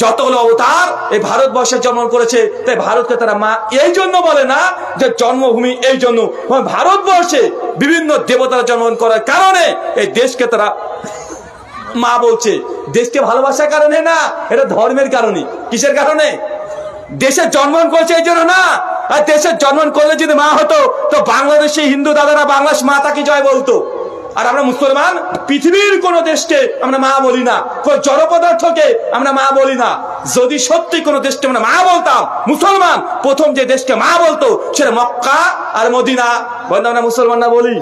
যতগুলো অবতার, এই ভারতবর্ষে জন্ম করেছে, তাই ভারতকে তারা মা এই জন্য বলে না যে জন্মভূমি এই জন্য। ভারতবর্ষে বিভিন্ন দেবতারা জন্মগ্রহণ করার কারণে এই দেশকে তারা মা বলছে। দেশকে ভালোবাসার কারণে না, এটা ধর্মের কারণে। কিসের কারণে? দেশে জন্মগ্রহণ করেছে এই জন্য না। আর দেশের জন্মগ্রহণ করলে যদি মা হতো, তো বাংলাদেশে হিন্দু দাদারা বাংলাদেশ মাতা কি জয় বলতো? আর আমরা মুসলমান, পৃথিবীর কোন দেশকে আমরা মা বলি না। কোন জড় পদার্থকে আমরা মা বলি না। যদি সত্যি কোন দেশকে আমরা মা বলতাম, মুসলমান প্রথম যে দেশকে মা বলতো, সেটা মক্কা আর মদিনা। বলতো আমরা মুসলমান না বলি?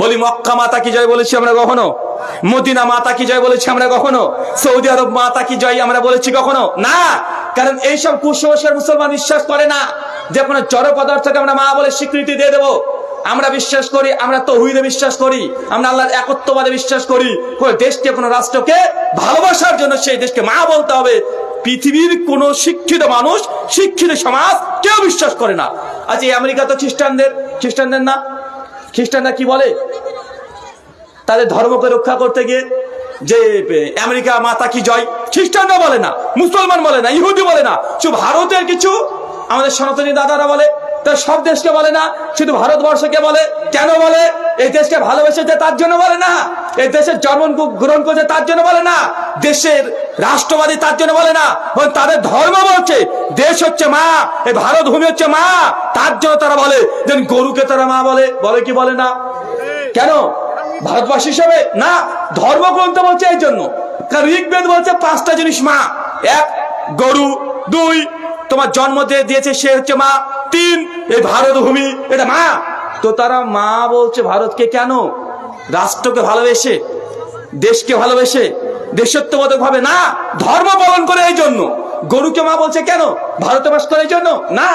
বলি মক্কা মাতা কি জয় বলেছি আমরা কখনো? মদিনা মাতা কি জয় বলেছি আমরা কখনো? সৌদি আরব মাতা কি জয় আমরা বলেছি কখনো? না। কারণ এইসব কুসংস্কার মুসলমান বিশ্বাস করে না। যে কোনো জড় পদার্থকে আমরা মা বলে স্বীকৃতি দিয়ে দেবো। আমরা বিশ্বাস করি, আমরা তৌহিদে বিশ্বাস করি, আমরা আল্লাহর একত্ববাদে বিশ্বাস করি। দেশকে, কোনো রাষ্ট্রকে ভালোবাসার জন্য সেই দেশকে মা বলতে হবে। পৃথিবীর কোন শিক্ষিত মানুষ, শিক্ষিত সমাজ কেউ বিশ্বাস করে না। আজ এই আমেরিকা তো খ্রিস্টানদের খ্রিস্টানদের না? খ্রিস্টানরা কি বলে? তাদের ধর্মকে রক্ষা করতে গিয়ে যে, আমেরিকা মাতা কি জয়? খ্রিস্টানরা বলে না, মুসলমান বলে না, ইহুদি বলে না। ভারতের কিছু, আমাদের সনাতনী দাদারা বলে। তা সব দেশকে বলে না, শুধু ভারতবর্ষকে বলে। কেন বলে? এই দেশকে ভালোবেসেছে তার জন্য বলে না। এই দেশের জন্ম গ্রহণ করেছে তার জন্য বলে না। দেশের রাষ্ট্রবাদী তার জন্য বলে না। তাদের ধর্ম বলছে, দেশ হচ্ছে মা, এই ভারত ভূমি হচ্ছে মা। তার জন্য তারা বলে, যেন গরুকে তারা মা বলে। বলে কি বলে না? কেন? ভারতবাসী হিসেবে? না, ধর্মগ্রন্থ বলছে এই জন্য। কারণ ঋগ্বেদ বলছে পাঁচটা জিনিস মা। এক, গরু। দুই, তোমার জন্ম দিয়ে দিয়েছে সে হচ্ছে মা। তিন এই ভারত ভূমি এটা মা। তো তারা মা বলছে ভারতকে কেন? রাষ্ট্রকে ভালোবেসে, দেশকে ভালোবেসে দেশত্ববোধক ভাবে না, ধর্ম পালন করে এই জন্য। গরুকে মা বলছে কেন? ভারতে বাস করে এই জন্য? না,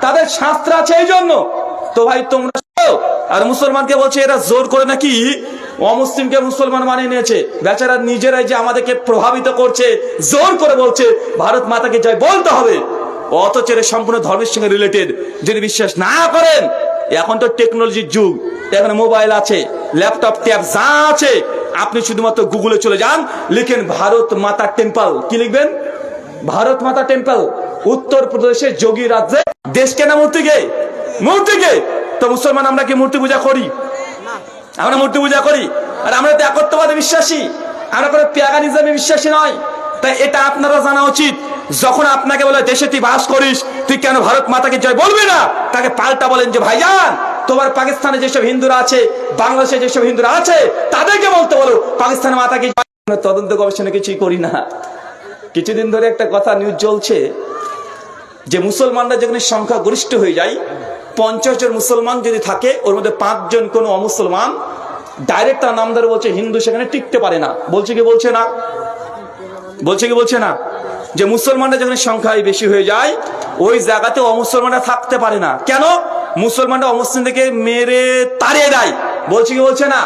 তাদের শাস্ত্র আছে এই জন্য। তো ভাই, তোমরা আর মুসলমানকে বলছে এরা জোর করে নাকি অমুসলিমকে মুসলমান মানিয়ে নিয়েছে। বেচারা নিজেরাই যে আমাদেরকে প্রভাবিত করছে, জোর করে বলছে, ভারত মাতাকে জয় বলতে হবে। অথচ সম্পূর্ণ ধর্মের সঙ্গে রিলেটেড যদি বিশ্বাস না করেন এখন তো টেকনোলজির যুগ এখন মোবাইল আছে ল্যাপটপ ট্যাব যা আছে, আপনি শুধুমাত্র গুগলে চলে যান, লিখেন ভারত মাতা টেম্পল কি লিখবেন? ভারত মাতা টেম্পল উত্তর প্রদেশের যোগী রাজ্যে দেশ কেনা মূর্তিকে মূর্তিকে তো মুসলমান আমরা কি মূর্তি পূজা করি? আমরা মূর্তি পূজা করি, আর আমরা তো একত্ববাদে বিশ্বাসী, আমরা কোনো প্যাগানিজমে বিশ্বাসী নয়, তাই এটা আপনারা জানা উচিত। যখন আপনাকে বলে, দেশে তুই বাস করিস, তুই কেন ভারত মাতাকে জয় বলবি না? তাকে পাল্টা বলেন যে, ভাইজান, তোমার পাকিস্তানে যেসব হিন্দুরা আছে, বাংলাদেশে যেসব হিন্দুরা আছে, তাদেরকে বলতে বলো পাকিস্তানের মাতাকে তদন্ত গবেষণা কিছুই করি না। কিছুদিন ধরে একটা কথা নিউজ চলছে, যে মুসলমানরা যেখানে সংখ্যা গরিষ্ঠ হয়ে যায়, পঞ্চাশ জন মুসলমান যদি থাকে, ওর মধ্যে পাঁচজন কোনো অমুসলমান ডাইরেক্ট তার নাম ধরে বলছে, হিন্দু সেখানে টিকতে পারে না। বলছে কি বলছে না? বলছে কি বলছে না? যে মুসলমানরা যেখানে সংখ্যায় বেশি হয়ে যায়, ওই জায়গাতে অমুসলমানরা থাকতে পারে না। কেন? মুসলমানরা অমুসলিমদেরকে মেরে তাড়িয়ে দেয়। বলছে কি বলছে না?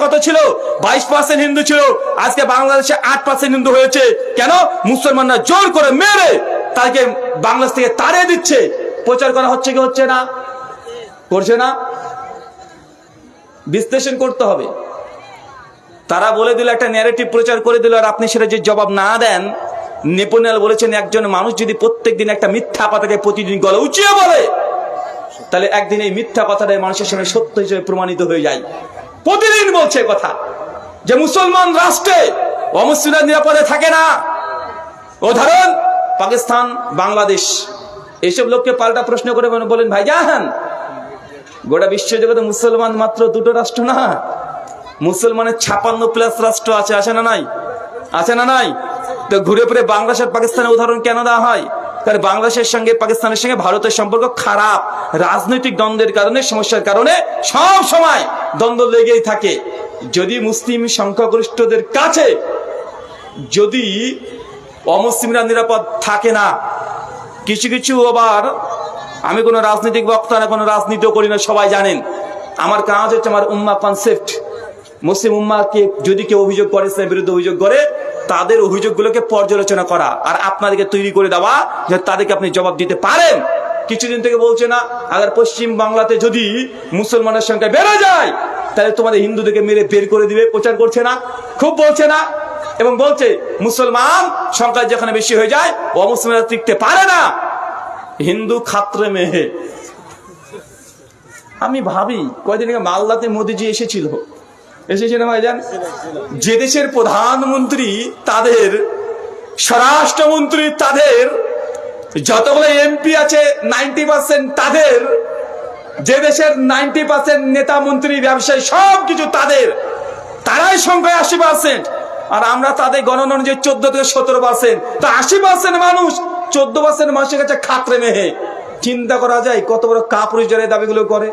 কত ছিল? বাইশ পার্সেন্ট হিন্দু ছিল। আজকে বাংলাদেশে আট পার্সেন্ট হিন্দু হয়েছে। কেন? মুসলমানরা জোর করে মেরে তাকে বাংলাদেশ থেকে তাড়িয়ে দিচ্ছে। প্রচার করা হচ্ছে কি হচ্ছে না? করছে না? বিশ্লেষণ করতে হবে। তারা বলে দিল, একটা ন্যারেটিভ প্রচার করে দিল, আর আপনি সেটা যে জবাব না দেন নেপোনিয়াল বলেছেন, একজন মানুষ যদি প্রত্যেক দিন একটা মিথ্যা কথাকে প্রতিদিন গলা উঁচিয়ে বলে, তাহলে একদিন এই মিথ্যা কথাটাই মানুষের সামনে সত্য হিসেবে প্রমাণিত হয়ে যায়। প্রতিদিন বলছে কথা। যে মুসলমান রাষ্ট্রে অমুসলিমরা নিরাপদে থাকে না। উদাহরণ পাকিস্তান, বাংলাদেশ, এইসব লোককে পাল্টা প্রশ্ন করে বলেন- ভাই জান গোটা বিশ্বজগতে মুসলমান মাত্র দুটো রাষ্ট্র না। মুসলমানের ছাপান্ন প্লাস রাষ্ট্র আছে আছে না নাই? আছে না নাই? তো ঘুরে ফিরে বাংলাদেশ আর পাকিস্তানের উদাহরণ কেন দেওয়া হয়? কারণ বাংলাদেশের সঙ্গে, পাকিস্তানের সঙ্গে ভারতের সম্পর্ক খারাপ। রাজনৈতিক দ্বন্দ্বের কারণে, সমস্যার কারণে সব সময় দ্বন্দ্ব লেগেই থাকে। যদি মুসলিম সংখ্যাগরিষ্ঠদের কাছে যদি অমুসলিমরা নিরাপদ থাকে না, কিছু কিছু আবার আমি কোনো রাজনৈতিক বক্তা না, কোনো রাজনীতিও করি না, সবাই জানেন। আমার কাজ হচ্ছে আমার উম্মা কনসেপ্ট মুসলিম উম্মাকে যদি কেউ অভিযোগ করে, ইসলামের বিরুদ্ধে অভিযোগ করে তাদের অভিযোগগুলোকে পর্যালোচনা করা আর আপনাদেরকে তৈরি করে দেওয়া যে তাদেরকে আপনি জবাব দিতে পারেন। কিছুদিন থেকে বলছে না আবার পশ্চিম বাংলাতে যদি মুসলমানের সংখ্যা বেড়ে যায়, তাহলে তোমাদের হিন্দুদেরকে মেরে বের করে দিবে। প্রচার করছে না, খুব বলছে না, এবং বলছে মুসলমান সংখ্যা যেখানে বেশি হয়ে যায়, অমুসলিমরা টিকতে পারে না। হিন্দু খাত্রে মেহে আমি ভাবি, কয়দিন আগে মালদাতে মোদিজি এসেছিল। এসেছিল ভাইজান? যে দেশের প্রধানমন্ত্রী তাদের, স্বরাষ্ট্রমন্ত্রী তাদের, যতগুলো এমপি আছে, নাইনটি পার্সেন্ট তাদের, যে দেশের নাইনটি পার্সেন্ট নেতা, মন্ত্রী, ব্যবসায়ী সব কিছু তাদের। তারাই সংখ্যায় আশি পার্সেন্ট। আর আমরা তাদের গণনা অনুযায়ী চোদ্দ থেকে সতেরো পার্সেন্ট। তো আশি পার্সেন্ট মানুষ, চোদ্দ পার্সেন্ট মানুষের কাছে খাতরে মেহে। চিন্তা করা যায় কত বড় কাপুরুষ যারা দাবিগুলো করে।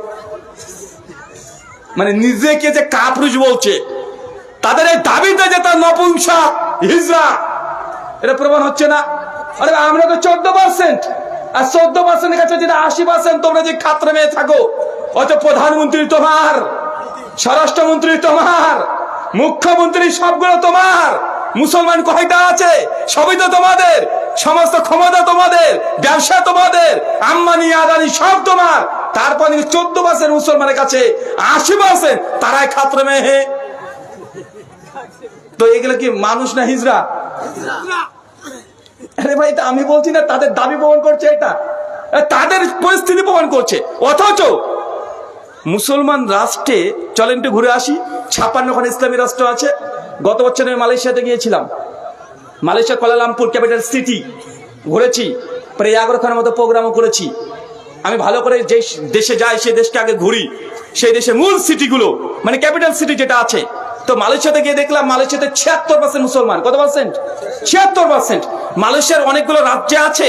মানে নিজেকে যে কাপুরুষ বলছে, তাদের এই দাবিতে যে তার নপুংসা হিজরা, এটা প্রমাণ হচ্ছে না। আরে আমরা তো চোদ্দ পার্সেন্ট আর চোদ্দ পার্সেন্টের কাছে যেটা আশি পার্সেন্ট তোমরা যে খাত্রে মেয়ে থাকো অত প্রধানমন্ত্রী তোমার, স্বরাষ্ট্রমন্ত্রী তোমার, মুখ্যমন্ত্রী সবগুলো তোমার, মুসলমান কয়টা আছে, সবই তো তোমাদের, সমস্ত ক্ষমতা তোমাদের, ব্যবসা তোমাদের আম্মানি আদানি সব তোমার। তারপর চোদ্দ পার্সেন্ট মুসলমানের কাছে আশি পার্সেন্ট, তারাই খাত্র মেয়ে। তো এগুলো কি মানুষ না হিজরা? আরে ভাই আমি বলছি না, তাদের দাবি প্রমাণ করছে এটা। তাদের পরিস্থিতি প্রমাণ করছে। অথচ মুসলমান রাষ্ট্রে, চলেন একটু ঘুরে আসি ছাপ্পান্নখান ইসলামী রাষ্ট্র আছে। গত বছর আমি মালয়েশিয়াতে গিয়েছিলাম। মালয়েশিয়া, কোয়ালালামপুর, ক্যাপিটাল সিটি, ঘুরেছি। প্রায় এগারোখানের মতো প্রোগ্রামও করেছি। আমি ভালো করে যে দেশে যাই, সেই দেশকে আগে ঘুরি। সেই দেশে মূল সিটিগুলো মানে ক্যাপিটাল সিটি যেটা আছে। তো মালয়েশিয়াতে গিয়ে দেখলাম, মালয়েশিয়াতে ছিয়াত্তর পার্সেন্ট মুসলমান। কত পার্সেন্ট ছিয়াত্তর পার্সেন্ট মালয়েশিয়ার অনেকগুলো রাজ্যে আছে,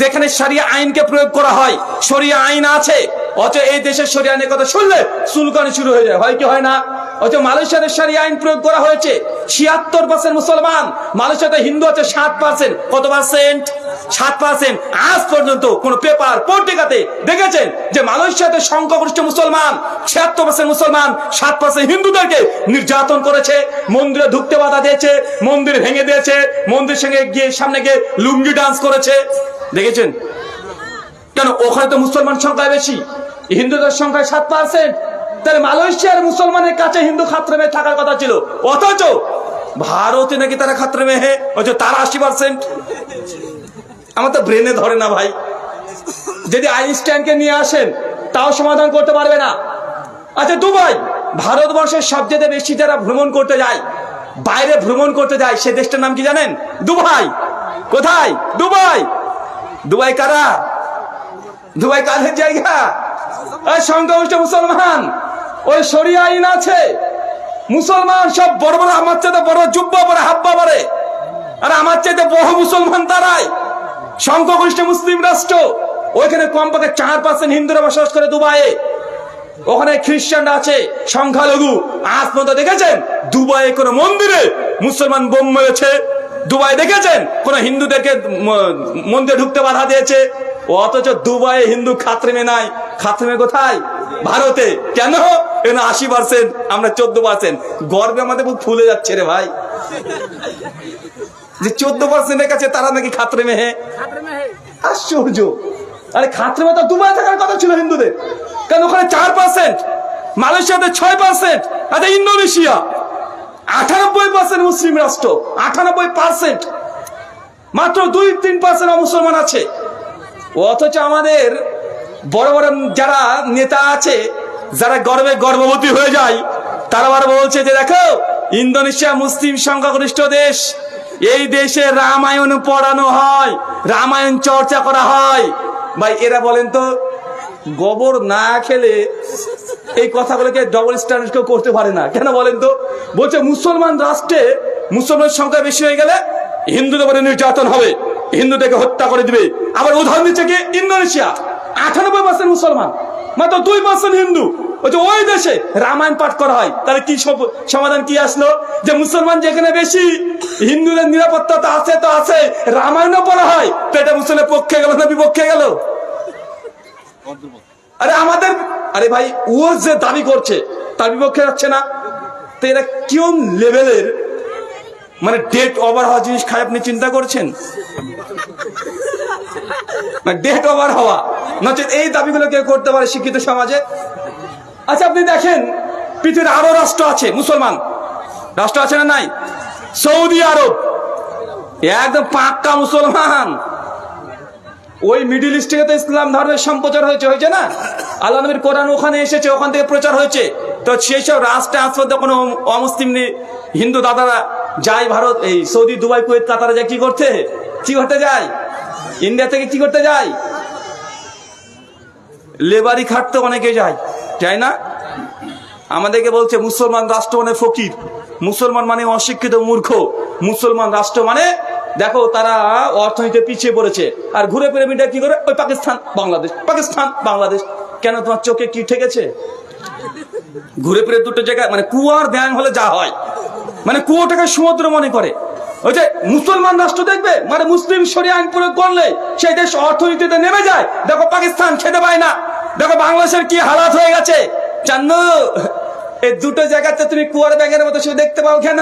যেখানে সারিয়া আইনকে প্রয়োগ করা হয়। সরিয়া আইন আছে, অথচ এই দেশের সরিয়া আইনের কথা শুনলে চুলকানি শুরু হয়ে যায়। হয় কি হয় না? অথচ মালয়েশিয়াতে সারিয়া আইন প্রয়োগ করা হয়েছে। ছিয়াত্তর পার্সেন্ট মুসলমান, মালয়েশিয়াতে হিন্দু আছে সাত পার্সেন্ট কত পার্সেন্ট সাত পার্সেন্ট আজ পর্যন্ত কোন পেপার পত্রিকাতে দেখেছেন যে মালয়েশিয়াতে সংখ্যাগরিষ্ঠ মুসলমান, ছিয়াত্তর পার্সেন্ট মুসলমান সাত পার্সেন্ট হিন্দুদেরকে নির্যাতন করেছে, মন্দিরে ঢুকতে বাধা দিয়েছে, মন্দির ভেঙে দিয়েছে, মন্দির সঙ্গে গিয়ে সামনে গিয়ে লুঙ্গি ডান্স করেছে। দেখেছেন? কেন ওখানে তো মুসলমান সংখ্যা বেশি, হিন্দুদের সংখ্যা সাত পার্সেন্ট তাহলে মালয়েশিয়ার মুসলমানের কাছে হিন্দু খাত্রে মেয়ে থাকার কথা ছিল। অথচ ভারতে নাকি তারা খাত্রে মেয়ে অথচ তারা আশি পার্সেন্ট আমার তো ব্রেনে ধরে না ভাই। যদি আইনস্টাইনকে নিয়ে আসেন, তাও সমাধান করতে পারবে না। আচ্ছা দুবাই, ভারতবর্ষের সবচেয়ে বেশি যারা ভ্রমণ করতে যায়, বাইরে ভ্রমণ করতে যায়, সে দেশটার নাম কি জানেন? দুবাই। কোথায়? দুবাই। দুবাই কারা? দুবাই কাদের জায়গা? সংখ্যাগরিষ্ঠ মুসলমান। ওই শরিয়া আইন আছে। মুসলমান সব বড় বড়, আমার চাইতে বড় জুব্বা পরে, হাব্বা পরে। আর আমার চাইতে বহু মুসলমান তারাই। সংখ্যাগরিষ্ঠ মুসলিম রাষ্ট্র। ওইখানে কমপক্ষে চার পার্সেন্ট হিন্দুরা বসবাস করে দুবাইয়ে। ওখানে খ্রিস্টানরা আছে, সংখ্যালঘু। আজ পর্যন্ত দেখেছেন? দুবাইয়ে কোনো মন্দিরে মুসলমান বোম মেরেছে। দুবাই দেখেছেন? কোন হিন্দুদেরকে মন্দিরে ঢুকতে বাধা দিয়েছে। অথচ দুবাইয়ে হিন্দু খাত্রেমে নাই। খাত্রেমে কোথায়? ভারতে। কেন? এখানে আশি পার্সেন্ট আমরা চোদ্দ পার্সেন্ট গর্বে আমাদের বুক ফুলে যাচ্ছে রে ভাই। যে চোদ্দ পার্সেন্টের কাছে তারা নাকি খাত্রে মেহে? আশ্চর্য। আরে খাত্রে তো দুবাই থাকার কথা ছিল হিন্দুদের। কেন ওখানে চার পার্সেন্ট মালয়েশিয়াতে ছয় পার্সেন্ট আচ্ছা ইন্দোনেশিয়া। আঠানব্বই পার্সেন্ট মুসলিম রাষ্ট্র। আঠানব্বই পার্সেন্ট মাত্র দুই তিন পার্সেন্ট মুসলমান আছে। অথচ আমাদের বড় বড় যারা নেতা আছে যারা গর্বে গর্ভবতী হয়ে যায়, তারা আবার বলছে যে দেখো, ইন্দোনেশিয়া মুসলিম সংখ্যাগরিষ্ঠ দেশ। এই দেশে রামায়ণ পড়ানো হয়, রামায়ণ চর্চা করা হয়। ভাই, এরা বলেন তো, গোবর না খেলে এই কথাগুলোকে ডবল স্ট্যান্ডার্ড কেউ করতে পারে না। কেন বলেন তো? বলছে মুসলমান রাষ্ট্রে মুসলমান সংখ্যা বেশি হয়ে গেলে হিন্দুদের উপরে নির্যাতন হবে, হিন্দুদেরকে হত্যা করে দিবে। আবার উদাহরণ দিচ্ছে কি? ইন্দোনেশিয়া, আটানব্বই পার্সেন্ট মুসলমান, মাত্র দুই পার্সেন্ট হিন্দু। ওই ওই দেশে রামায়ণ পাঠ করা হয়। তাহলে কি সমাধান কি আসলো? যে মুসলমান যেখানে বেশি, হিন্দুদের নিরাপত্তা তো আছে তো আছে, রামায়ণও পড়া হয়। তো এটা মুসলিমের পক্ষে গেল না বিপক্ষে গেল? আরে আমাদের, আরে ভাই ও যে দাবি করছে, তার বিপক্ষে যাচ্ছে না। তো এরা কোন লেভেলের মানে ডেট ওভার হওয়া জিনিস খায় আপনি চিন্তা করছেন? ডেট ওভার হওয়া। নচেত এই দাবিগুলো কেউ করতে পারে শিক্ষিত সমাজে। আচ্ছা আপনি দেখেন পৃথিবীর আরও রাষ্ট্র আছে, মুসলমান। রাষ্ট্র আছে না নাই? Saudi Arab. একদম পাক্কা মুসলমান। ওই মিডিল ইস্ট তো ইসলাম ধর্মের সম্প্রচার হয়েছে হয়েছে না? আল্লাহ নবীর কোরআন ওখানে এসেছে, ওখান থেকে প্রচার হয়েছে। তো সেই সব রাষ্ট্রে আসলে কোনো অমুসলিম হিন্দু দাদারা যায় ভারত, এই সৌদি, দুবাই, কুয়েত, কাতারে যায়, কি করতে? কি করতে যায়? ইন্ডিয়া থেকে কি করতে যায়? লেবারি খাটতে অনেকে যায়। যায় না? আমাদেরকে বলছে মুসলমান রাষ্ট্র মানে ফকির। মুসলমান মানে অশিক্ষিত মূর্খ। মুসলমান রাষ্ট্র মানে দেখো তারা অর্থনীতিতে পিছিয়ে পড়েছে। আর ঘুরে ফিরে মিডিয়া কি করে? ওই পাকিস্তান, বাংলাদেশ। পাকিস্তান, বাংলাদেশ। কেন তোমার চোখে কি ঠেকেছে? ঘুরে ফিরে দুটো জায়গায় মানে কুয়ার ব্যাং হলে যা হয়। মানে কুয়োটাকে সমুদ্র মনে করে। ওই যে মুসলমান রাষ্ট্র দেখবে? মানে মুসলিম শরিয়া আইন প্রয়োগ করলে সেই দেশ অর্থনীতিতে নেমে যায়। দেখো পাকিস্তান খেতে পায় না। দেখো, বাংলাদেশের কি হালাত হয়ে গেছে? চান্নু এই দুটো জায়গাতে তুমি কুয়ার ব্যাঙের মতো শুধু দেখতে পাও কেন?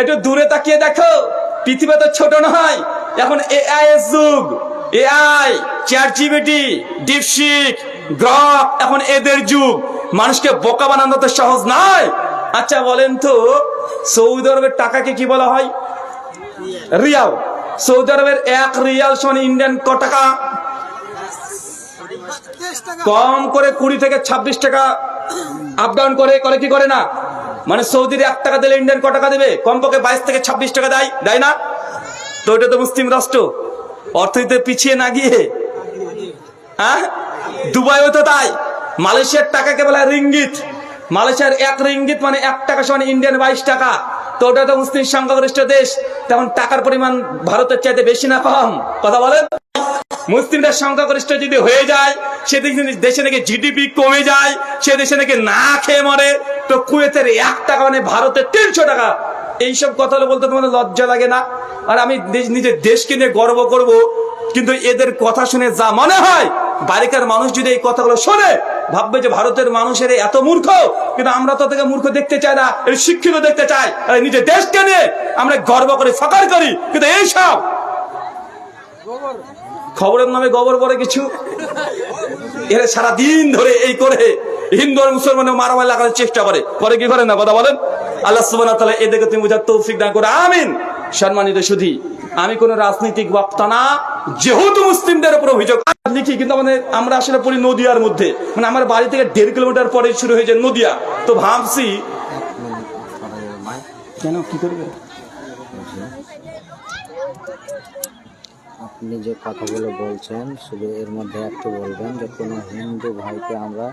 একটু দূরে তাকিয়ে দেখো, পৃথিবী তো ছোট নয়। এখন এআই এর যুগ। AI chat GPT DeepSeek Grok এখন এদের যুগ। মানুষকে বোকা বানানো তো সহজ নয়। আচ্ছা বলেন তো, সৌদি আরবের টাকাকে কি বলা হয়? রিয়াল। সৌদি আরবের এক রিয়াল সমান ইন্ডিয়ান ক টাকা। কম করে কুড়ি থেকে ছাব্বিশ টাকা আপ ডাউন করে করে কি করে না? মানে সৌদির এক টাকা দিলে ইন্ডিয়ান ক টাকা দেবে? কমপক্ষে বাইশ থেকে ছাব্বিশ টাকা দেয় দেয় না? তো এটা তো মুসলিম রাষ্ট্র। অর্থনীতিতে পিছিয়ে না গিয়ে। হ্যাঁ? দুবাইও তো তাই। মালয়েশিয়ার টাকাকে বলা রিঙ্গিত। মালয়েশিয়ার এক রিঙ্গিত মানে এক টাকা সমান ইন্ডিয়ান বাইশ টাকা। তো ওটা তো মুসলিম সংখ্যাগরিষ্ঠ দেশ। তেমন টাকার পরিমাণ ভারতের চাইতে বেশি না কম। কথা বলেন? মুসলিমদের সংখ্যাগরিষ্ঠ যদি হয়ে যায় সে দেশে- নাকি জিডিপি কমে যায়, সে দেশে নাকি না খেয়ে মরে, তো কুয়েতের এক টাকা মানে ভারতের তিনশো টাকা। এইসব কথা বলতে তোমাদের লজ্জা লাগে না? আর আমি নিজের দেশকে নিয়ে গর্ব করব, কিন্তু এদের কথা শুনে যা মনে হয় বালিকার মানুষ যদি এই কথাগুলো শোনে, ভাববে যে ভারতের মানুষের এত মূর্খ, কিন্তু আমরা তো থেকে মূর্খ দেখতে চাই না শিক্ষিত দেখতে চাই নিজের দেশকে নিয়ে আমরা গর্ব করে ফকার করি, কিন্তু এইসব খবরের নামে গোবর পরে কিছু? এরা সারা দিন ধরে এই করে। হিন্দু আর মুসলমানের মারামারি লাগানোর চেষ্টা করে। করে কি করে? না, কথা বলেন। আল্লাহ সুবহানাহু ওয়া তাআলা এদেরকে তুমি বুঝার তৌফিক দান করে। আমিন। সম্মানিত সুধী, আমি কোন রাজনৈতিক বক্তা না। যেহেতু মুসলিমদের উপর অভিযোগ লিখি, কিন্তু আমাদের, আমরা আসলে পড়ি নদিয়ার মধ্যে। মানে আমার বাড়ি থেকে দেড় কিলোমিটার পরে শুরু হয়েছে নদিয়া। তো ভাবছি কেন? কি করবে? আপনি যে কথাগুলো বলছেন শুধু এর মধ্যে একটু বলবেন যে কোনো হিন্দু ভাইকে আমরা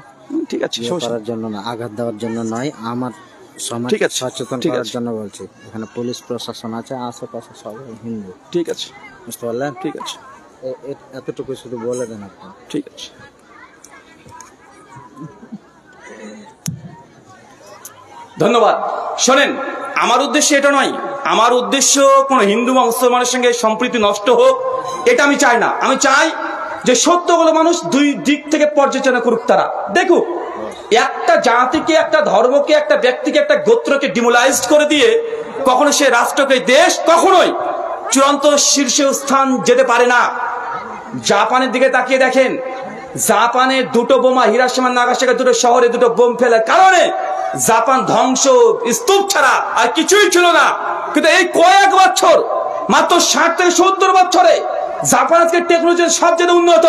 ঠিক আছে। করার জন্য না আঘাত দেওয়ার জন্য নয় আমার সমাজ ঠিক আছে, সচেতন করার জন্য বলছি। এখানে পুলিশ প্রশাসন আছে আশেপাশে সবাই হিন্দু। ঠিক আছে। বুঝতে পারলেন? ঠিক আছে। এতটুকু শুধু বলে দেন আপনি। ঠিক আছে। ধন্যবাদ। শোনেন আমার উদ্দেশ্য এটা নয় আমার উদ্দেশ্য কোন হিন্দু বা মুসলমানের সঙ্গে সম্প্রীতি নষ্ট হোক, এটা আমি চাই না। আমি চাই যে সত্যগুলো মানুষ দুই দিক থেকে পর্যালোচনা করুক তারা। দেখুক, একটা জাতিকে, একটা ধর্মকে, একটা ব্যক্তিকে, একটা গোত্রকে ডিমোলাইজ করে দিয়ে কখনো সে রাষ্ট্রকে দেশ কখনোই চূড়ান্ত শীর্ষে স্থান যেতে পারে না। জাপানের দিকে তাকিয়ে দেখেন জাপানে দুটো বোমা হিরাসীমা নাগাসাকা দুটো শহরে দুটো বোম ফেলার কারণে জাপান ধ্বংস, স্তূপ ছাড়া আর কিছুই ছিল না। কিন্তু এই কয়েক বছর, মাত্র ষাট থেকে সত্তর বছরে জাপান আজকে টেকনোলজি সবচেয়ে উন্নত।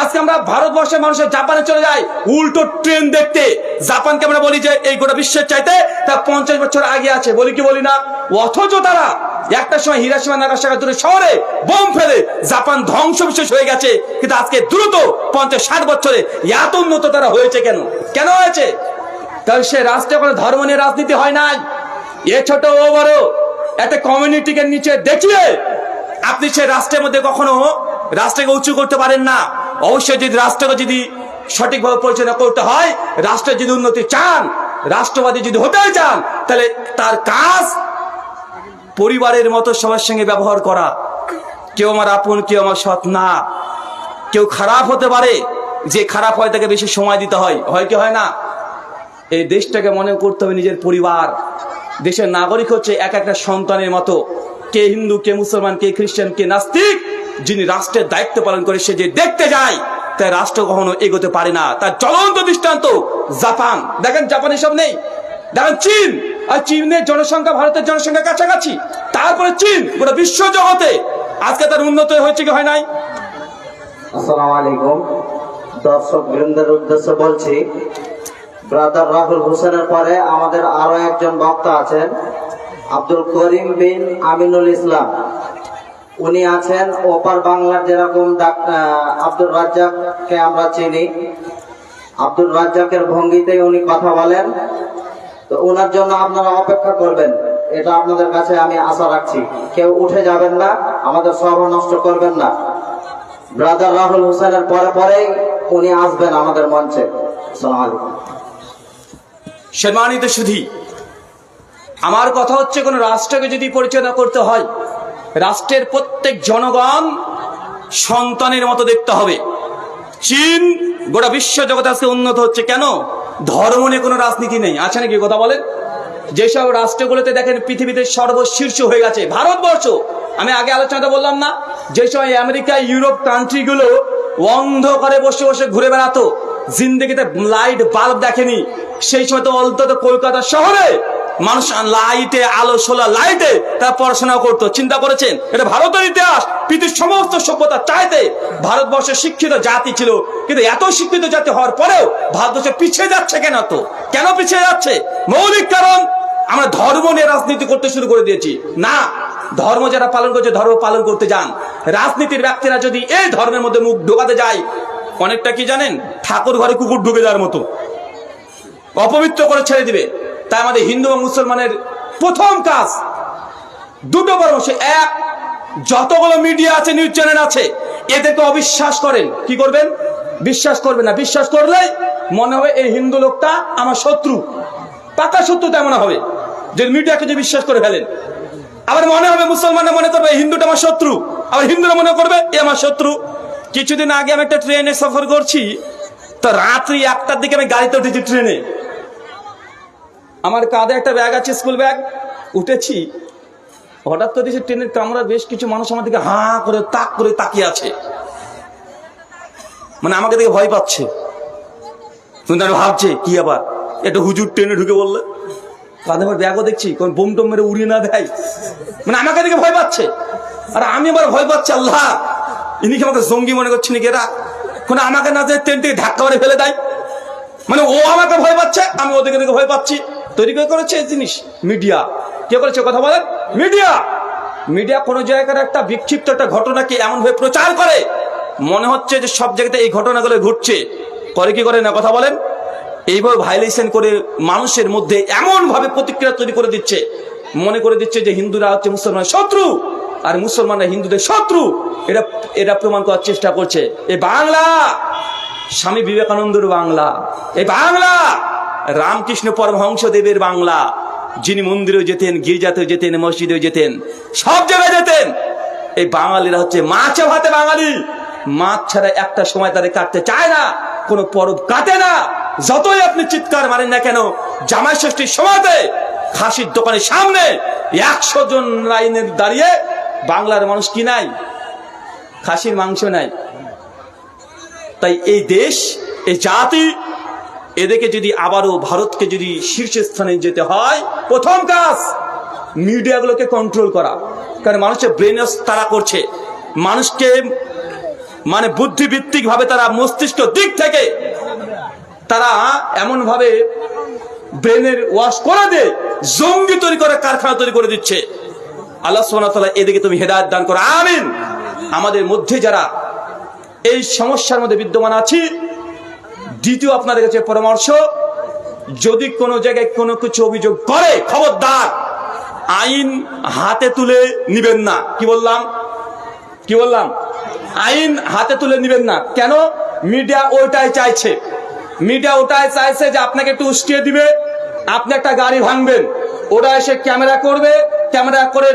আজকে আমরা ভারতবর্ষের মানুষের জাপানে চলে যাই। উল্টো ট্রেন দেখতে। জাপানকে আমরা বলি যে এই গোটা বিশ্বের চাইতে তা পঞ্চাশ বছর আগে আছে। বলি কি বলি না? অথচ তারা একটা সময় হিরাসীমা নাগাসাকা দূরে শহরে বোম ফেলে জাপান ধ্বংস বিশেষ হয়ে গেছে। কিন্তু আজকে দ্রুত পঞ্চাশ ষাট বছরে এত উন্নত তারা হয়েছে কেন? কেন হয়েছে? কারণ সে রাষ্ট্রে কোনো ধর্ম নিয়ে রাজনীতি হয় নাই। এ ছোট ও বড়, একটা কমিউনিটিকে নিচে দেখিয়ে আপনি সে রাষ্ট্রের মধ্যে কখনো রাষ্ট্রকে উঁচু করতে পারেন না। অবশ্যই যদি রাষ্ট্রকে যদি সঠিকভাবে পরিচালনা করতে হয় রাষ্ট্রের যদি উন্নতি চান, রাষ্ট্রবাদী যদি হতে চান, তাহলে তার কাজ পরিবারের মতো সবার সঙ্গে ব্যবহার করা। কেউ আমার আপন, কেউ আমার সৎ না। কেউ খারাপ হতে পারে, যে খারাপ হয় তাকে বেশি সময় দিতে হয়। হয় কি হয় না? এই দেশটাকে মনে করতে হবে নিজের পরিবার। দেশের নাগরিক হচ্ছে এক একটা সন্তানের মতো। কে হিন্দু, কে মুসলমান, কে খ্রিস্টান, কে নাস্তিক, যিনি রাষ্ট্রের দায়িত্ব পালন করে সে যে দেখতে যায়, তাই রাষ্ট্র কখনো এগোতে পারে না। তার জ্বলন্ত দৃষ্টান্ত জাপান। দেখেন জাপান এসব নেই। দেখেন চীন। আর চীনের জনসংখ্যা ভারতের জনসংখ্যা কাছাকাছি। তারপরে চীন, গোটা বিশ্ব জগতে। আজকে তার উন্নত হয়েছে কি হয় নাই? আসসালামু আলাইকুম। দর্শক বৃন্দের উদ্দেশ্যে বলছি, ব্রাদার রাহুল হোসেনের পরে আমাদের আরও একজন বক্তা আছেন, আব্দুল করিম বিন আমিনুল ইসলাম। উনি আছেন ওপার বাংলার যেরকম আব্দুল রাজ্জাককে আমরা চিনি। আব্দুল রাজ্জাকের ভঙ্গিতে উনি কথা বলেন। তো ওনার জন্য আপনারা অপেক্ষা করবেন। এটা আপনাদের কাছে আমি আশা রাখছি। কেউ উঠে যাবেন না, আমাদের সভা নষ্ট করবেন না। ব্রাদার রাহুল হোসেনের পরে পরেই উনি আসবেন আমাদের মঞ্চে। সম্মানিত সুধী, আমার কথা হচ্ছে কোন রাষ্ট্রকে যদি পরিচালনা করতে হয়, রাষ্ট্রের প্রত্যেক জনগণ সন্তানের মতো দেখতে হবে। চীন গোটা বিশ্ব জগতে আজকে উন্নত হচ্ছে। কেন? ধর্ম নিয়ে কোনো রাজনীতি নেই। আছে নাকি কথা বলেন? যেসব রাষ্ট্রগুলোতে দেখেন পৃথিবীতে সর্বশীর্ষ হয়ে গেছে, ভারতবর্ষ। আমি আগে আলোচনাটা বললাম না যে সময় আমেরিকা, ইউরোপ কান্ট্রিগুলো অন্ধ করে বসে বসে ঘুরে বেড়াতো, জিন্দগিতে লাইট বাল্ব দেখেনি, সেই সময় তো অন্তত কলকাতা শহরে মানুষ লাইটে, আলো সোলা লাইটে তারা পড়াশোনা করতো। চিন্তা করেছেন? এটা ভারতের ইতিহাস। পৃথিবীর সমস্ত সভ্যতা চাইতে ভারতবর্ষের শিক্ষিত জাতি ছিল। কিন্তু এত শিক্ষিত জাতি হওয়ার পরেও ভারতবর্ষে পিছিয়ে যাচ্ছে কেন তো কেন পিছিয়ে যাচ্ছে? মৌলিক কারণ, আমরা ধর্ম নিয়ে রাজনীতি করতে শুরু করে দিয়েছি। না, ধর্ম যারা পালন করছে, ধর্ম পালন করতে যান। রাজনীতির ব্যক্তিরা যদি এই ধর্মের মধ্যে মুখ ঢোকাতে যায়, অনেকটা কি জানেন? ঠাকুর ঘরে কুকুর ঢুকে যাওয়ার মতো। অপবিত্র করে ছেড়ে দিবে। তাই আমাদের হিন্দু এবং মুসলমানের প্রথম কাজ, দুটো পরামর্শ। এক, যতগুলো মিডিয়া আছে নিউজ চ্যানেল আছে, এদেরকে অবিশ্বাস করেন। কি করবেন? বিশ্বাস করবেন না। বিশ্বাস করলে মনে হবে এই হিন্দু লোকটা আমার শত্রু। পাকা শত্রু তেমন হবে। যে মিডিয়াকে যে বিশ্বাস করে ফেলেন। আবার মনে হবে মুসলমানরা মনে করবে হিন্দুটা আমার শত্রু। আবার হিন্দুরা মনে করবে, এ আমার শত্রু। কিছুদিন আগে আমি একটা ট্রেনে সফর করছি, তো রাত্রি একটার দিকে আমি গাড়িতে উঠেছি ট্রেনে। আমার কাঁধে একটা ব্যাগ আছে স্কুল ব্যাগ উঠেছি। হঠাৎ করে দেখছি ট্রেনের কামরা বেশ কিছু মানুষ আমার দিকে হাঁ করে, তাক করে তাকিয়ে আছে। মানে আমাকে দেখে ভয় পাচ্ছে। ভাবছে, কি আবার? একটা হুজুর ট্রেনে ঢুকে বললে। কাঁধে আমার ব্যাগও দেখছি, কোন বোম টোম মেরে উড়িয়ে না দেয়। মানে আমাকে দেখে ভয় পাচ্ছে। আর আমি আবার ভয় পাচ্ছি, আল্লাহ! ইনি কি আমাকে জঙ্গি মনে করছি নাকি এরা? কোনো আমাকে না যে ট্রেন থেকে ধাক্কা মারে ফেলে দেয়? মানে ও আমাকে ভয় পাচ্ছে, আমি ওদেরকে দেখে ভয় পাচ্ছি। তৈরি করে করেছে এই জিনিস, মিডিয়া। কে করেছে কথা বলেন? মিডিয়া। মিডিয়া কোনো জায়গার একটা বিক্ষিপ্ত একটা ঘটনাকে এমন ভাবে প্রচার করে, মনে হচ্ছে যে সব জায়গাতে এই ঘটনাগুলো ঘটছে। করে কি করে না, কথা বলেন? এইভাবে ভাইলেশন করে মানুষের মধ্যে এমন ভাবে প্রতিক্রিয়া তৈরি করে দিচ্ছে। মনে করে দিচ্ছে যে হিন্দুরা হচ্ছে মুসলমানের শত্রু, আর মুসলমানরা হিন্দুদের শত্রু। এটা এটা প্রমাণ করার চেষ্টা করছে। এই বাংলা! স্বামী বিবেকানন্দের বাংলা। এই বাংলা! রামকৃষ্ণ পরমহংস দেবের বাংলা, যিনি মন্দিরেও যেতেন, গির্জাতেও যেতেন, মসজিদেও যেতেন, সব জায়গায় যেতেন। এই বাঙালিরা হচ্ছে মাছে ভাতে বাঙালি। মাছ ছাড়া একটা সময় তাদের কাটতে চায় না, কোনো পরব কাটে না। যতই আপনি চিৎকার মারেন না কেন, জামাই ষষ্ঠীর সময়তে খাসির দোকানের সামনে একশো জন লাইনের দাঁড়িয়ে বাংলার মানুষ কি নাই? খাসির মাংস নাই। তাই এই দেশ, এই জাতি এদেরকে যদি আবারও ভারতকে যদি শীর্ষস্থানে যেতে হয়, প্রথম কাজ, মিডিয়াগুলোকে কন্ট্রোল করা। কারণ মানুষের ব্রেন তারা করছে। মানুষকে মানে বুদ্ধিভিত্তিক ভাবে তারা মস্তিষ্ক দিক থেকে তারা এমন ভাবে ব্রেনের ওয়াশ করে দে জঙ্গি তৈরি করে, কারখানা তৈরি করে দিচ্ছে। আল্লাহ সোনাতলা এদিকে তুমি হেদায়ত দান করো। আমিন। আমাদের মধ্যে যারা এই সমস্যার মধ্যে বিদ্যমান আছি দ্বিতীয় আপনাদের কাছে পরামর্শ, যদি কোনো জায়গায় কোনো কিছু অভিযোগ করে, খবরদার, আইন হাতে তুলে নিবেন না। কি বললাম? কি বললাম? আইন হাতে তুলে নিবেন না। কেন? মিডিয়া ওইটাই চাইছে। মিডিয়া ওটাই চাইছে যে আপনাকে একটু উস্কিয়ে দিবে, আপনি একটা গাড়ি ভাঙবেন ওরা এসে ক্যামেরা করবে ক্যামেরা করে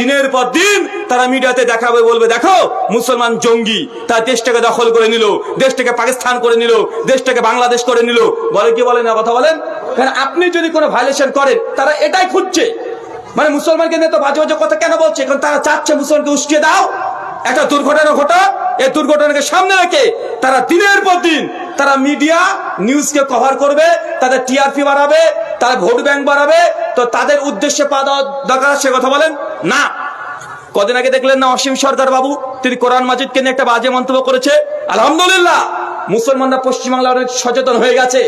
দিনের পর দিন তারা মিডিয়াতে দেখাবে, বলবে, দেখো, মুসলমান জঙ্গি, তার দেশটাকে দখল করে নিল, দেশটাকে পাকিস্তান করে নিল, দেশটাকে বাংলাদেশ করে নিল। বলে কি বলেন না কথা বলেন? কারণ আপনি যদি কোনো ভাইলেশন করেন, তারা এটাই খুঁজছে। মানে মুসলমানকে নিয়ে তো বাজে বাজে কথা কেন বলছে? কারণ তারা চাচ্ছে মুসলমানকে উস্কিয়ে দাও। একটা দুর্ঘটনা ঘটা, এই দুর্ঘটনাকে সামনে রেখে তারা দিনের পর দিন তারা মিডিয়া নিউজকে কভার করবে, তাদের টিআরপি বাড়াবে তারা ভোট ব্যাংক বাড়াবে, তো তাদের উদ্দেশ্যে পা দেওয়া দরকার সে কথা বলেন? না। কদিন আগে দেখলেন না অসীম সরকার বাবু? তিনি কোরআন মাজিদকে নিয়ে একটা বাজে মন্তব্য করেছে। আলহামদুলিল্লাহ, মুসলমানরা পশ্চিমবাংলা অনেক সচেতন হয়ে গেছে।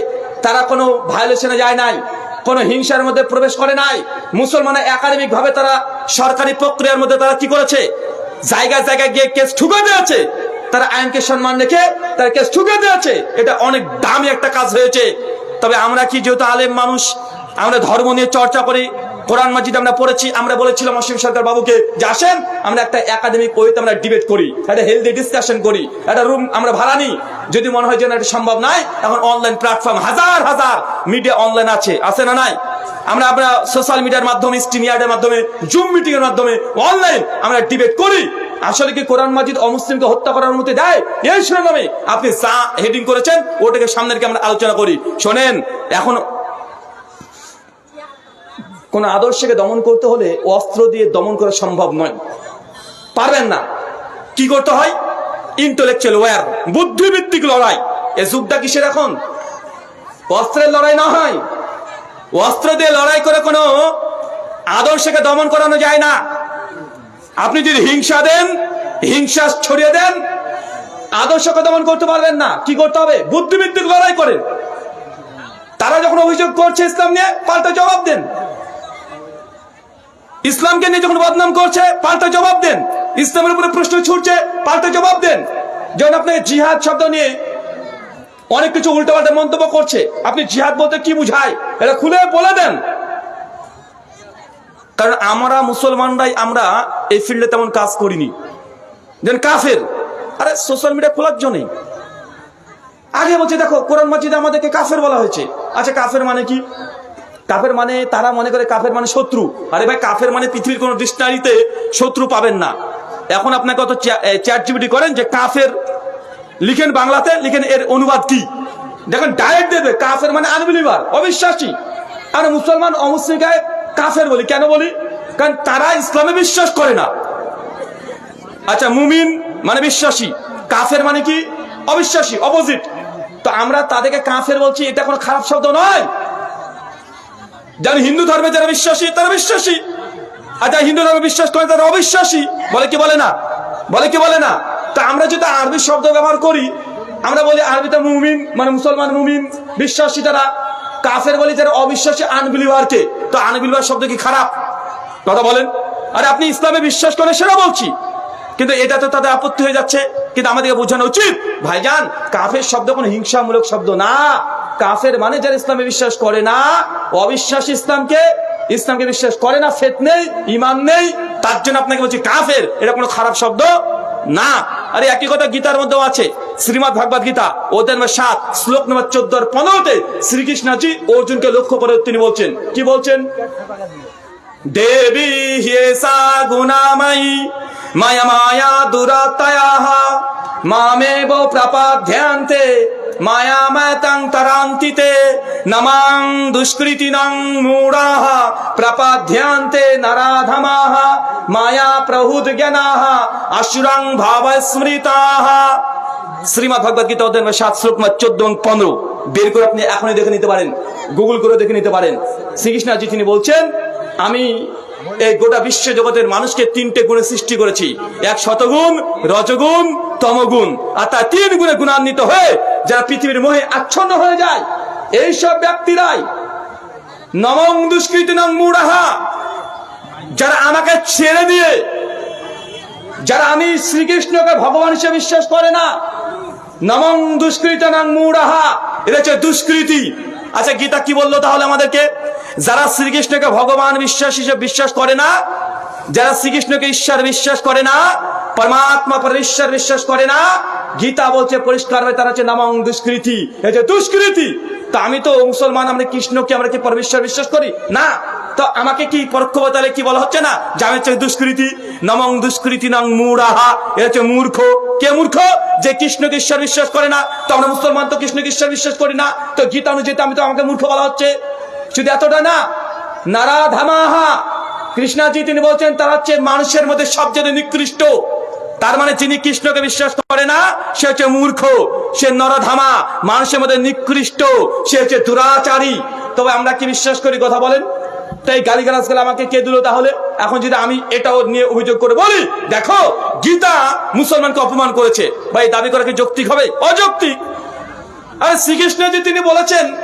তারা কোনো ভায়োলেশনে যায় নাই, কোনো হিংসার মধ্যে প্রবেশ করে নাই। মুসলমানের একাডেমিক ভাবে তারা সরকারি প্রক্রিয়ার মধ্যে তারা কি করেছে? জায়গায় জায়গায় গিয়ে কেস ঠুকে দিয়েছে তারা আইনকে সম্মান রেখে তারা কেস ঠুকে দিয়েছে এটা অনেক দামি একটা কাজ হয়েছে। তবে আমরা কি যেহেতু আলেম মানুষ, আমরা ধর্ম নিয়ে চর্চা করি, কোরআন মাজিদ আমরা পড়েছি, আমরা বলেছিলাম অসীম সরকার বাবুকে যে আসেন, আমরা একটা একাডেমিক ওয়েতে আমরা ডিবেট করি, একটা হেলদি ডিসকাশন করি, একটা রুম আমরা ভাড়া নিই। যদি মনে হয় যে না, এটা সম্ভব নাই এখন অনলাইন প্ল্যাটফর্ম হাজার হাজার মিডিয়া অনলাইন আছে আছে না নাই? আমরা আমরা সোশ্যাল মিডিয়ার মাধ্যমে স্ট্রিমিয়ার্ডের মাধ্যমে জুম মিটিংয়ের মাধ্যমে অনলাইন আমরা ডিবেট করি। আসলে কি কোরআন মাজিদ অমুসলিমকে হত্যা করার অনুমতি দেয়? এই শিরোনামে আপনি যা হেডিং করেছেন, ওটাকে সামনে রেখে আমরা আলোচনা করি। শোনেন, এখন কোন আদর্শকে দমন করতে হলে অস্ত্র দিয়ে দমন করা সম্ভব নয়। পারবেন না। কি করতে হয়? ইন্টেলেকচুয়াল ওয়ার বুদ্ধিভিত্তিক লড়াই। এ যুগটা কিসের এখন? অস্ত্রের লড়াই না হয়। অস্ত্র দিয়ে লড়াই করে কোনো আদর্শকে দমন করানো যায় না। আপনি যদি হিংসা দেন, হিংসা ছড়িয়ে দেন, আদর্শকে দমন করতে পারবেন না। কি করতে হবে? বুদ্ধিভিত্তিক লড়াই করেন। তারা যখন অভিযোগ করছে ইসলাম নিয়ে, পাল্টা জবাব দেন। ইসলামকে নিয়ে যখন বদনাম করছে, পাল্টা জবাব দেন। ইসলামের উপরে প্রশ্ন ছুটছে, পাল্টা জবাব দেন। যেমন আপনাকে জিহাদ শব্দ নিয়ে অনেক কিছু উল্টোপাল্টা মন্তব্য করছে। আপনি জিহাদ বলতে কি বুঝায়? এটা খুলে বলে দেন। কারণ আমরা মুসলমানরাই আমরা এই ফিল্ডে তেমন কাজ করিনি। দেন কাফের। আরে সোশ্যাল মিডিয়া খোলার জন্যই আগে বলছে, দেখো, কোরআন মাজিদে আমাদেরকে কাফের বলা হয়েছে। আচ্ছা কাফের মানে কি? কাফের মানে তারা মনে করে কাফের মানে শত্রু। আরে ভাই, কাফের মানে পৃথিবীর কোন ডিকশনারিতে শত্রু পাবেন না। এখন আপনাকে কত চ্যাট জিবিটি করেন যে কাফের। লিখেন বাংলাতে, লিখেন এর অনুবাদ কি? দেখেন ডাইরেক্ট দেবে। কাফের মানে আনবিলিভার অবিশ্বাসী। আমরা মুসলমান অমুসলিমকে কাফের বলি, কেন বলি? কারণ তারা ইসলামে বিশ্বাস করে না। আচ্ছা মুমিন মানে বিশ্বাসী। কাফের মানে কি? অবিশ্বাসী অপোজিট তো আমরা তাদেরকে কাফের বলছি, এটা কোনো খারাপ শব্দ নয়। যারা হিন্দু ধর্মে যারা বিশ্বাসী, তারা বিশ্বাসী। আর যারা হিন্দু ধর্মে বিশ্বাস করে, তারা অবিশ্বাসী। বলে কি বলে না? বলে কি বলে না? তা আমরা যদি আরবি শব্দ ব্যবহার করি, আমরা বলি আরবিতে মুমিন মানে মুসলমান মুমিন, বিশ্বাসী তারা কাফের বলি যারা অবিশ্বাসী আনবিলিভারকে তো আনবিলিভার শব্দ কি খারাপ? কথা বলেন। আরে আপনি ইসলামে বিশ্বাস করেন, সেটা বলছি। কিন্তু এটা তো তাদের আপত্তি হয়ে যাচ্ছে, কিন্তু আমাদেরকে বোঝানো উচিত। ভাইজান, কাফের শব্দ কোনো হিংসামূলক শব্দ না। কাফের মানে যারা ইসলামে বিশ্বাস করে না, অবিশ্বাস ইসলামকে ইসলামকে বিশ্বাস করে না, ফেত নেই ইমান নেই, তার জন্য আপনাকে বলছি কাফের, এটা কোনো খারাপ শব্দ না। আরে একই কথা গীতার মধ্যেও আছে। শ্রীমদ ভাগবত গীতা ওদের সাত, শ্লোক নম্বর চোদ্দ আর পনেরোতে শ্রীকৃষ্ণজি অর্জুনকে লক্ষ্য করে তিনি বলছেন, কি বলছেন? দেবী হেসা গুণাময়ী মায়া মায়া দুরাতয়া মামেব প্রপাধ্যান্তে মায়াময়তং তরান্তিতে নমাং দুষ্কৃতিনং মূঢ়াঃ প্রপাধ্যান্তে নরাধমাঃ মায়া প্রহুদ জ্ঞানাঃ অসুরং ভাবস্মৃতাঃ শ্রীমদ ভগবত গীতা অধ্যায় সাত শ্লোক চোদ্দ এবং পনেরো। বের করে আপনি এখনই দেখে নিতে পারেন। গুগল করে দেখে নিতে পারেন। শ্রীকৃষ্ণজি তিনি বলছেন, আমি এই গোটা বিশ্ব জগতের মানুষকে তিনটে গুণে সৃষ্টি করেছি। এক শতগুণ, রজগুণ, তমগুণ। আর তার তিন গুণে গুণান্বিত হয়ে যারা পৃথিবীর মোহে আচ্ছন্ন হয়ে যায়, এইসব ব্যক্তিরাই নমং দুষ্কৃতি নং যারা আমাকে ছেড়ে দিয়ে, যারা আমি শ্রীকৃষ্ণকে ভগবান হিসেবে বিশ্বাস করে না, নমং দুষ্কৃত নাং মূঢ়াহা এটা হচ্ছে দুষ্কৃতি। আচ্ছা গীতা কি বলল তাহলে আমাদেরকে? যারা শ্রীকৃষ্ণকে ভগবান বিশ্বাস হিসেবে বিশ্বাস করে না, যারা শ্রীকৃষ্ণকে ঈশ্বর বিশ্বাস করে না পরমাত্মা পর ঈশ্বর বিশ্বাস করে না। গীতা বলছে, পরিষ্কার হয়ে তারা হচ্ছে নামং দুষ্কৃতি। এই যে দুষ্কৃতি, তা আমি তো মুসলমান, আমরা কৃষ্ণকে আমরা কি পরমেশ্বর বিশ্বাস করি? না। তো আমাকে কি পরোক্ষ বতালে কি বলা হচ্ছে না? যে হচ্ছে দুষ্কৃতি। নমং দুষ্কৃতি নং মূঢ়াহা এ হচ্ছে মূর্খ। কে মূর্খ? যে কৃষ্ণকে ঈশ্বর বিশ্বাস করে না। তো আমরা মুসলমান তো কৃষ্ণকে ঈশ্বর বিশ্বাস করি না। তো গীতা অনুযায়ী আমি তো আমাকে মূর্খ বলা হচ্ছে। শুধু এতটা না নারা ধামাহা কৃষ্ণাজি তিনি বলছেন, তারা হচ্ছে মানুষের মধ্যে সবচেয়ে নিকৃষ্ট। তার মানে যিনি কৃষ্ণকে বিশ্বাস করে না, সে হচ্ছে মূর্খ, সে নরধামা, মানুষের মধ্যে নিকৃষ্ট, সে হচ্ছে দুরাচারী। তবে আমরা কি বিশ্বাস করি কথা বলেন? তাই গালি গেলে আমাকে কে দিল তাহলে? এখন যদি আমি এটাও নিয়ে অভিযোগ করে বলি, দেখো, গীতা মুসলমানকে অপমান করেছে। ভাই, দাবি করা কি যৌক্তিক হবে? অযৌক্তিক। আর শ্রীকৃষ্ণ যে তিনি বলেছেন,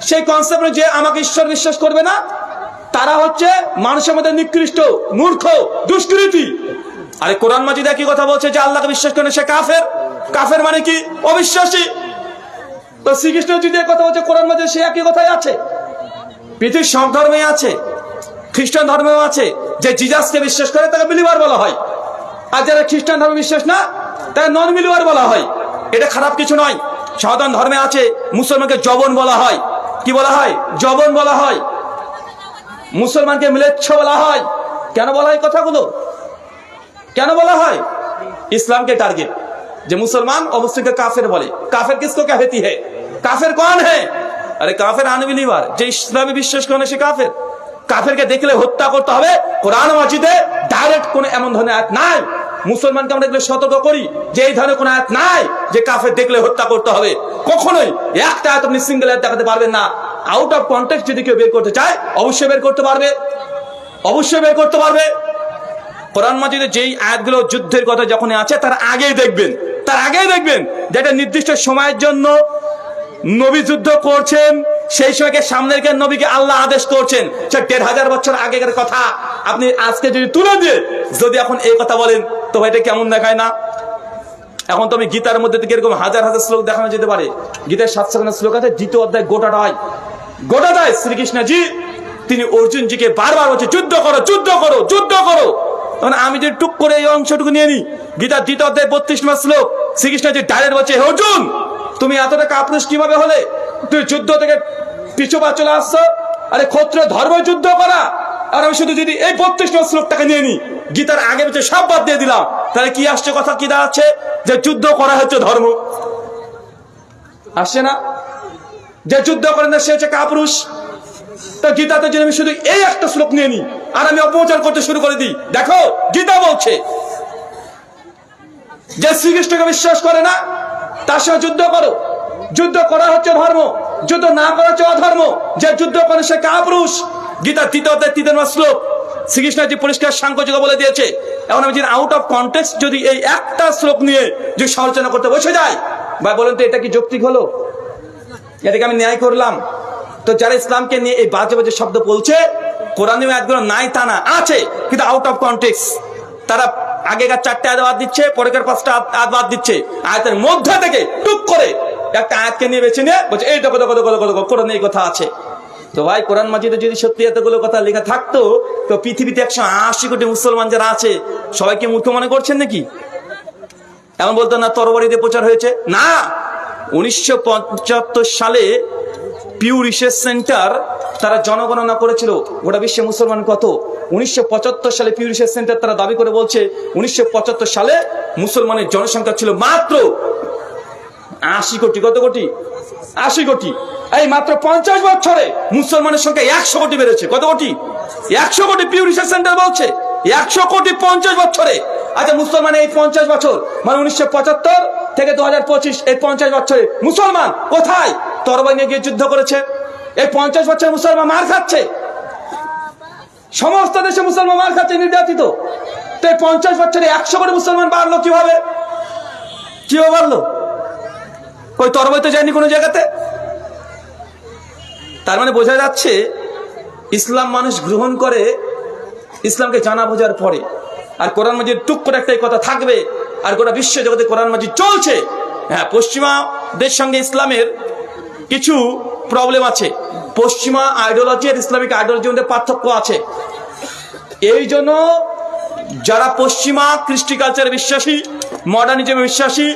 সেই কনসেপ্টে যে আমাকে ঈশ্বর বিশ্বাস করবে না, তারা হচ্ছে মানুষের মধ্যে নিকৃষ্ট, মূর্খ, দুষ্কৃতি। আরে কোরআন মাজিদ একই কথা বলছে যে আল্লাহকে বিশ্বাস করে সে কাফের। কাফের মানে কি? অবিশ্বাসী। তো শ্রীকৃষ্ণ যদি কথা বলছে, কোরআন মাজিদ সে একই কথাই আছে। পৃথিবীর সব ধর্মে আছে, খ্রিস্টান ধর্মেও আছে। যে জিজাসকে বিশ্বাস করে তাকে বিলিভার বলা হয়। আর যারা খ্রিস্টান ধর্মে বিশ্বাস না, তাকে নন বিলিভার বলা হয়। এটা খারাপ কিছু নয়। সনাতন ধর্মে আছে, মুসলমানকে জবন বলা হয়। কি বলা হয়? জবন বলা হয়। মুসলমানকে মিলেচ্ছ বলা হয়। কেন বলা হয় কথাগুলো? কেন বলা হয় ইসলামকে টার্গেট যে মুসলমান অবশ্যই কাফের বলে কাফের কিসকো कहती है কাফের कौन है আরে কাফের আনবিলিভার যে ইসলামে বিশ্বাস করে না সে কাফের কাফেরকে দেখলে হত্যা করতে হবে কোরআন মাজিদে ডাইরেক্ট কোন এমন ধরনের আয়াত নাই মুসলমানকে আমরা দেখলে সতর্ক করি যে এই ধরনের কোন আয়াত নাই যে কাফের দেখলে হত্যা করতে হবে কখনোই একটা আয়াত আপনি সিঙ্গেল আয়াত দেখাতে পারবেন না আউট অফ কন্টেক্ট যদি কেউ বের করতে চায় অবশ্যই বের করতে পারবে অবশ্যই বের করতে পারবে কোরআন মাজিদে যেই আয়াতগুলো যুদ্ধের কথা যখন আছে, তার আগেই দেখবেন। তার আগেই দেখবেন যে একটা নির্দিষ্ট সময়ের জন্য নবী যুদ্ধ করছেন, সেই সময়কে সামনে রেখে নবীকে আল্লাহ আদেশ করছেন। সে দেড় হাজার বছর আগেকার কথা। আপনি আজকে যদি তুলে দিয়ে, যদি এখন এই কথা বলেন, তো এটা কেমন দেখায় না? এখন তো আমি গীতার মধ্যে থেকে এরকম হাজার হাজার শ্লোক দেখানো যেতে পারে। গীতার সাতশো খানা শ্লোক আছে, দ্বিতীয় অধ্যায় গোটাটাই গোটাটাই শ্রীকৃষ্ণজি, তিনি অর্জুনজিকে বারবার বলছে, যুদ্ধ করো যুদ্ধ করো যুদ্ধ করো। আমি যদি টুক করে এই অংশটুকু নিয়ে নি গীতার দ্বিতীয় অধ্যায় বত্রিশ মাস শ্লোক শ্রীকৃষ্ণজি ডাইরেক্ট বলছে "হে অর্জুন, তুমি এতটা কাপুরুষ কীভাবে হলে? তুই যুদ্ধ থেকে পিছু পা চলে আসছো? আরে ক্ষত্র, ধর্ম যুদ্ধ করা। আর আমি শুধু যদি এই বত্রিশ মাস শ্লোকটাকে নিয়ে নি, গীতার আগে পিছিয়ে সব বাদ দিয়ে দিলাম। তাহলে কি আসছে কথা, কি দাঁড়াচ্ছে? যে যুদ্ধ করা হচ্ছে ধর্ম। আসছে না? যে যুদ্ধ করেন না, সে হচ্ছে কাপুরুষ। তো গীতাতে যদি আমি শুধু এই একটা শ্লোক নিয়ে নিই। আর আমি অপপ্রচার করতে শুরু করে দিই। দেখো, গীতা বলছে, যে শ্রীকৃষ্ণকে বিশ্বাস করে না, তার সঙ্গে যুদ্ধ করো। যুদ্ধ করা হচ্ছে ধর্ম, যুদ্ধ না করা হচ্ছে অধর্ম। যে যুদ্ধ করে সে কাপুরুষ। গীতা তৃতীয় অধ্যায় তৃতীয় শ্লোক, শ্রীকৃষ্ণ যে পরিষ্কার সাংখ্যযোগ বলে দিয়েছে, এখন আমি যদি আউট অফ কন্টেক্সট যদি এই একটা শ্লোক নিয়ে যদি সমালোচনা করতে বসে যায় বা বলেন তো এটা কি যৌক্তিক হলো? এটাকে আমি ন্যায় করলাম। তো যারা ইসলামকে নিয়ে এই বাজে বাজে শব্দ বলছে, কোরআনে নাই তা না, আছে, কিন্তু আউট অফ কন্টেক্স তারা আগেকার চারটে আয়াত বাদ দিচ্ছে, পরেকার পাঁচটা আয়াত- আয়াত বাদ দিচ্ছে। আয়াতের মধ্যে থেকে টুক করে একটা আয়াতকে নিয়ে বেছে নিয়ে বলছে, এই দেখো দেখো দেখো দেখো, কোরআনে এই কথা আছে। তো ভাই, কোরআন মাজিদে যদি সত্যি এতগুলো কথা লেখা থাকতো, তো পৃথিবীতে একশো আশি কোটি মুসলমান যারা আছে সবাইকে মূর্খ মনে করছেন নাকি? এমন বলতো না তরবারিতে প্রচার হয়েছে? না! উনিশশো সালে পিউ রিসার্চ সেন্টার তারা জনগণনা করেছিল। গোটা বিশ্বে মুসলমান কত? উনিশশো পঁচাত্তর সালে পিউ রিসার্চ সেন্টার তারা দাবি করে বলছে, উনিশশো পঁচাত্তর সালে মুসলমানের জনসংখ্যা ছিল মাত্র আশি কোটি। কত কোটি? আশি কোটি। এই মাত্র পঞ্চাশ বছরে মুসলমানের সংখ্যা একশো কোটি বেড়েছে। কত কোটি? একশো কোটি পিউ রিসার্চ সেন্টার বলছে। একশো কোটি পঞ্চাশ বছরে। আচ্ছা মুসলমান এই পঞ্চাশ বছর মানে উনিশশো পঁচাত্তর থেকে দু হাজার পঁচিশ, এই পঞ্চাশ বছরে মুসলমান কোথায়? তরবারি নিয়ে গিয়ে যুদ্ধ করেছে। এই পঞ্চাশ বছর মুসলমান মার খাচ্ছে। সমস্ত দেশে মুসলমান মার খাচ্ছে, নির্যাতিত। তো এই পঞ্চাশ বছরে একশো করে মুসলমান বাড়লো কীভাবে? কীভাবে বাড়লো? ওই তরবারি তো যায়নি কোনো জায়গাতে? তার মানে বোঝা যাচ্ছে, ইসলাম মানুষ গ্রহণ করে ইসলামকে জানা বোঝার পরে। আর কোরআন মাজির টুক করে একটাই কথা থাকবে, আর গোটা বিশ্ব জগতে কোরআন মাজিদ চলছে। হ্যাঁ পশ্চিমাদের সঙ্গে ইসলামের কিছু প্রবলেম আছে। পশ্চিমা আইডিওলজি আর ইসলামিক আইডিওলজির মধ্যে পার্থক্য আছে। এই জন্য যারা পশ্চিমা কৃষ্টি কালচারে বিশ্বাসী মডার্নিজমে বিশ্বাসী